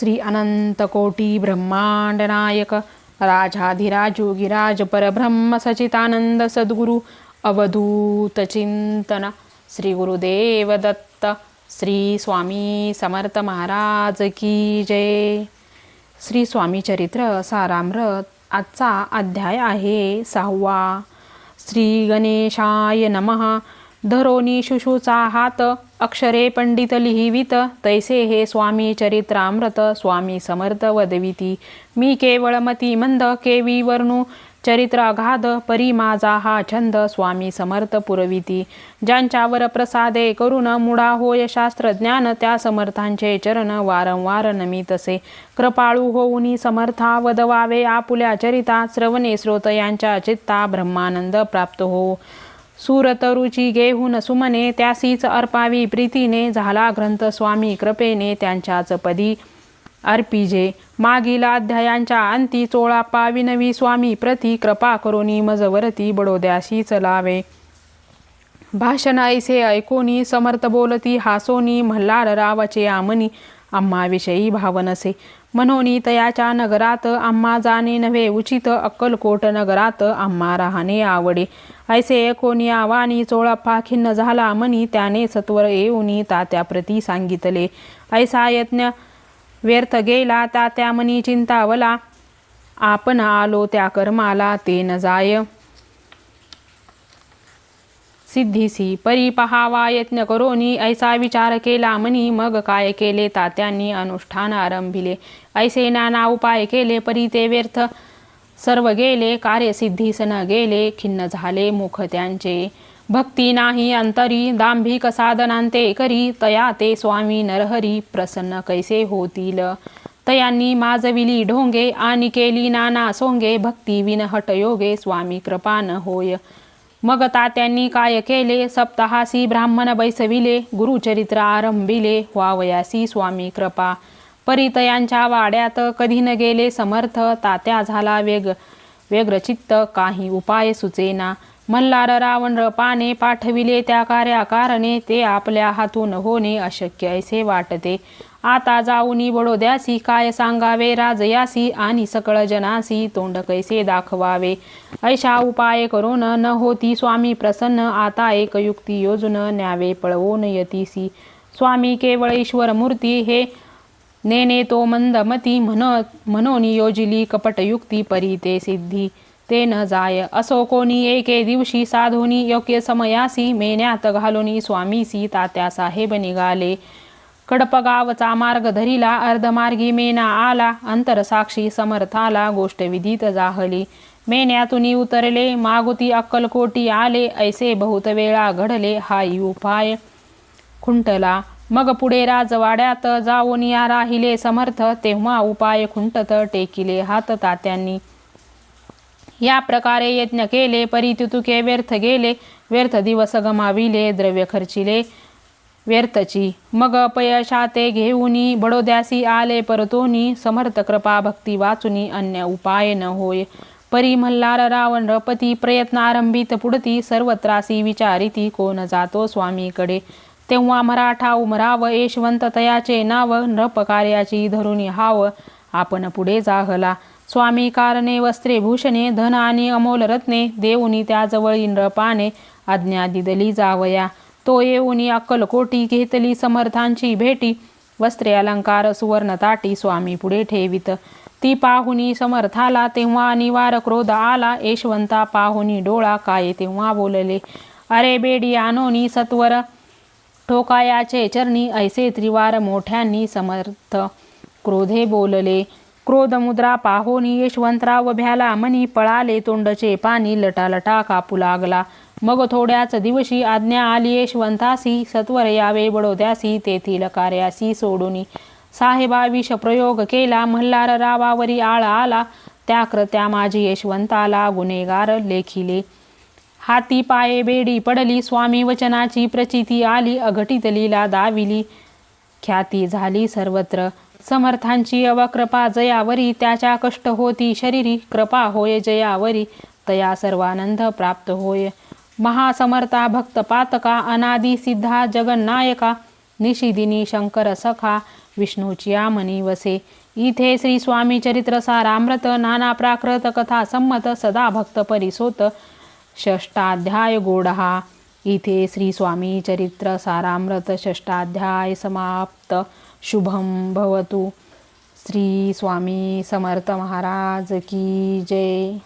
श्री अनंतकोटी ब्रह्मांड नायक राजाधिराजोगिराज परब्रह्म सचितानंद सद्गुरु अवधूत चिंतन श्री गुरुदेव दत्त श्री स्वामी समर्थ महाराज की जय। श्री स्वामी चरित्र सारामृत आजचा अध्याय आहे सहावा। श्री गणेशाय नमः। धरोनी शुशूचा हात अक्षरे पंडित लिहिवित तैसे हे स्वामी चरित्रामृत स्वामी समर्थ वदविती. मी केवळ मती मंद केवी वर्णू चरित्राघाध परी माझा हा छंद स्वामी समर्थ पुरविती. ज्यांच्यावर प्रसादे करून मुडा होय शास्त्रज्ञान त्या समर्थांचे चरण वारंवार नमितसे कृपाळू होऊनी समर्था वदवावे आपुल्या चरिता श्रवणे श्रोत यांच्या चित्ता ब्रह्मानंद प्राप्त हो. सुरतरुची घेऊन सुमने त्यासीच अर्पावी प्रीतीने झाला ग्रंथ स्वामी कृपेने त्यांच्याच पदी. अर्पिजे मागील अध्यायांच्या अंती चोळा पाविनवी स्वामी प्रती कृपा करोनी मजवरती बडोद्याशी चलावे भाषण ऐसे ऐकोनी समर्थ बोलती हासोनी मल्हार रावाचे आमनी आम्हाविषयी भावनसे. म्हणोनी तयाच्या नगरात आम्हा जाणे नव्हे उचित अक्कलकोट नगरात आम्हा राहणे आवडे. ऐसे कोणी आवानी चोळप्पा खिन्न झाला म्हणी त्याने सत्वर येऊनी तात्याप्रती सांगितले. ऐसा यज्ञ व्यर्थ गेला तात्या म्हणी चिंतावला आपण आलो त्या कर्माला ते न जाय. सिद्धीसी. परी पहावा यत्न करोनी ऐसा विचार केला म्हणी मग काय केले तात्यांनी अनुष्ठान आरंभिले. ऐसे नाना उपाय केले परी ते व्यर्थ. सर्व गेले कार्यसिद्धीस न गेले खिन्न झाले मुख त्यांचे. भक्ती नाही अंतरी दांभिक साधनांते करी तया ते स्वामी नरहरी प्रसन्न कैसे होतील? तयांनी माजविली ढोंगे आणि केली नाना सोंगे भक्ती विन हटयोगे स्वामी कृपान होय. मग तात्यांनी काय केले? सप्ताहासी ब्राह्मण बैसविले गुरुचरित्र आरंभिले वावयासी स्वामी कृपा. परितयांच्या वाड्यात कधी न गेले समर्थ तात्या झाला वेग व्यग्रचित्त काही उपाय सुचेना. मल्हार रावण रपाने पाठविले त्या कार्याकारणे ते आपल्या हातून होणे अशक्य ऐसे वाटते. आता जाऊनी बडोद्यासी काय सांगावे? राजयासी आणि सकळ जनासी तोंड कैसे दाखवावे? ऐशा उपाय करून न होती स्वामी प्रसन्न आता एक युक्ती योजून न्यावे पळवून यतीसी. स्वामी केवळ ईश्वर मूर्ती हे नेने तो मंदमती म्हण म्हणून योजिली कपटयुक्ती परी ते सिद्धी. ते न जाय असो कोणी एके दिवशी साधोनी योग्य समयासी मेन्यात घालोनी स्वामीसी तात्या साहेब निघाले. कडपगावचा मार्ग धरिला अर्धमार्गी मेना आला अंतरसाक्षी समर्थाला गोष्ट विधीत जाहली. मेन्यातून उतरले मागुती अक्कलकोटी आले ऐसे बहुत वेळा घडले हाई उपाय. खुंटला मग पुढे राजवाड्यात जाऊन या राहिले समर्थ तेव्हा उपाय खुंटत टेकिले हात तात्यांनी. या प्रकारे यज्ञ केले परितितुके व्यर्थ गेले व्यर्थ दिवस गमाविले द्रव्य खर्चिले. व्यर्थची. मग अपयशाते घेऊनी बडोद्यासी आले परतोनी समर्थ कृपा भक्ती वाचुनी अन्य उपाय न होय. परी मल्हार रावण रपती प्रयत्न आरंभित पुढती सर्वत्रासी विचारिती कोण जातो स्वामीकडे? तेव्हा मराठा उमराव यशवंत तयाचे नाव नृप कार्याची धरुणी हाव आपण पुढे जाहला. स्वामी कारणे वस्त्रे भूषणे धन आणि अमोल रत्ने देऊनी त्याजवळ नृपाने आज्ञा दिदली जावया. तो येऊनी अक्कलकोटी घेतली समर्थांची भेटी. वस्त्रे अलंकार सुवर्ण ताटी स्वामी पुढे ठेवित. ती पाहुनी समर्थाला तेव्हा अनिवार क्रोध आला. यशवंता पाहुनी डोळा काय तेव्हा बोलले अरे बेडी आनोनी सत्वर. ठोकायाचे चरणी ऐसे त्रिवार मोठ्यांनी समर्थ. क्रोधे बोलले क्रोध मुद्रा पाहोनी यशवंतराव भ्याला मनी पळाले तोंडचे पाणी लटालटा कापू लागला. मग थोड्याच दिवशी आज्ञा आली यशवंतासी सत्वर यावे बडोद्यासी तेथील कार्यासी सोडूनी. साहेबा विष प्रयोग केला मल्हार रावावरी आळ आला त्या कृत्या माझी यशवंताला गुन्हेगार लेखिले. हाती पाये बेडी पडली स्वामी वचनाची प्रचिती आली अघटित लीला दाविली. ख्याती झाली सर्वत्र. समर्थांची अवकृपा जयावरी त्याच्या कष्ट होती शरीरी कृपा होय जयावरी तया सर्वानंद प्राप्त होय. महासमर्था भक्त पातका अनादि सिद्धा जगन्नायका निशिदिनी शंकर सखा विष्णूची आमनी वसे. इथे श्री स्वामी चरित्र सारामृत नाना प्राकृत कथा संमत सदा भक्त परिसोत षष्टाध्याय गोडहा. इथे श्री स्वामी चरित्र सारामृत षष्टाध्याय समाप्त. शुभम भवतु. श्री स्वामी समर्थ महाराज की जय.